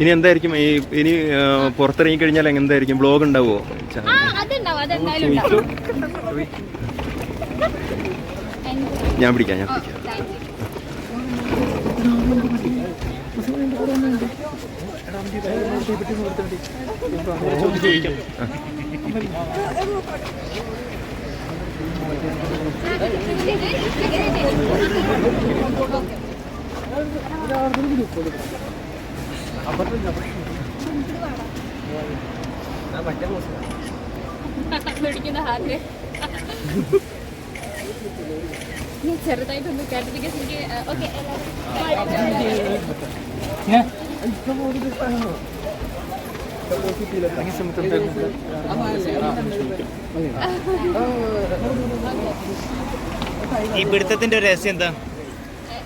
ഇനി എന്തായിരിക്കും? ഈ ഇനി പുറത്തിറങ്ങി കഴിഞ്ഞാൽ എന്തായിരിക്കും ബ്ലോഗ് ഉണ്ടാവുമോ? ഞാൻ പിടിക്കാം ഞാൻ പിടിക്കാം. Thank you. പിടിക്കുന്ന ഹാർട്ട് ഞാൻ ചെറുതായിട്ടൊന്ന് എനിക്ക് ഓക്കെ ഈ പിടുത്തത്തിന്റെ രഹസ്യം എന്താ?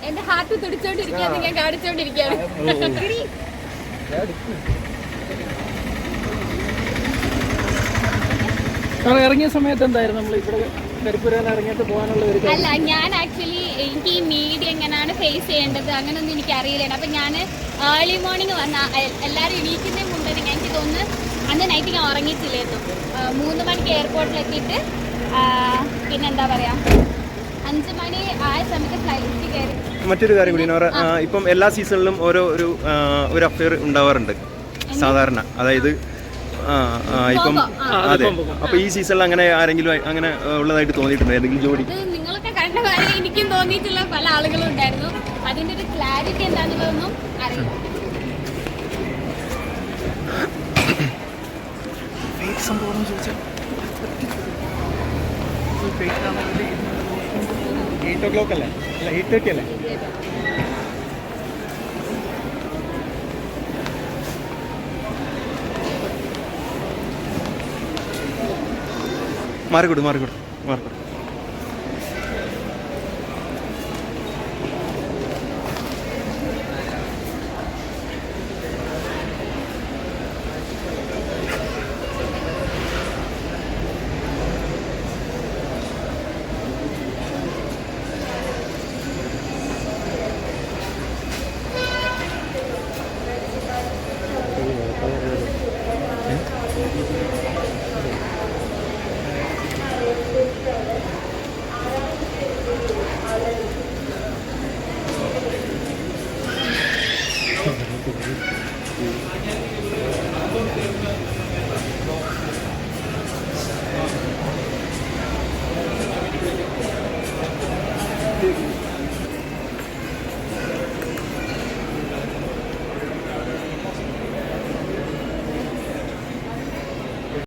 എന്റെ ഹാർട്ട് തുടിച്ചോണ്ടിരിക്കുകയാണ് ഞാൻ കാണിച്ചോണ്ടിരിക്കുകയാണ്. കാരണം ഇറങ്ങിയ സമയത്ത് എന്തായിരുന്നു നമ്മൾ ഇവിടെ അല്ല ഞാൻ ആക്ച്വലി എനിക്ക് ഈ മീഡിയ എങ്ങനെയാണ് ഫേസ് ചെയ്യേണ്ടത് അങ്ങനെയൊന്നും എനിക്ക് അറിയില്ല അപ്പം ഞാൻ ഏർലി മോർണിംഗ് വന്ന എല്ലാവരും എണീക്കുന്നതിന് മുമ്പ് തന്നെ എനിക്ക് തോന്നുന്നു അന്ന് നൈറ്റ് ഞാൻ ഉറങ്ങിയിട്ടില്ലായിരുന്നു. ആ, മൂന്ന് മണിക്ക് എയർപോർട്ടിലെത്തിയിട്ട് പിന്നെന്താ പറയുക അഞ്ച് മണി ആയ സമയത്ത് ഫ്ലൈറ്റ് കയറി. മറ്റൊരു കാര്യം കൂടി നോറ ഇപ്പം എല്ലാ സീസണിലും ഓരോ ഒരു ഒരു അഫയർ ഉണ്ടാവാറുണ്ട്. സാധാരണ. അതായത് ഇപ്പം അതെ അപ്പൊ ഈ സീസണിൽ അങ്ങനെ ആരെങ്കിലും അങ്ങനെ ഉള്ളതായിട്ട് തോന്നിയിട്ടുണ്ടോ? ഏതെങ്കിലും ജോഡി? നിങ്ങളൊക്കെ കണ്ട കാര്യം എനിക്കും തോന്നിയിട്ടുള്ള പല ആളുകളും ഉണ്ടായിരുന്നു. അതിന്റെ ഒരു ക്ലാരിറ്റി എന്താണെന്നുള്ളതൊന്നും അറിയില്ല. എയ്റ്റ് ഓ ക്ലോക്ക് അല്ലേ? അല്ല എയ്റ്റ് തേർട്ടി അല്ലേ? മാറിക്കൊടു മാറിക്കൊടു മാറിക്കൊടു.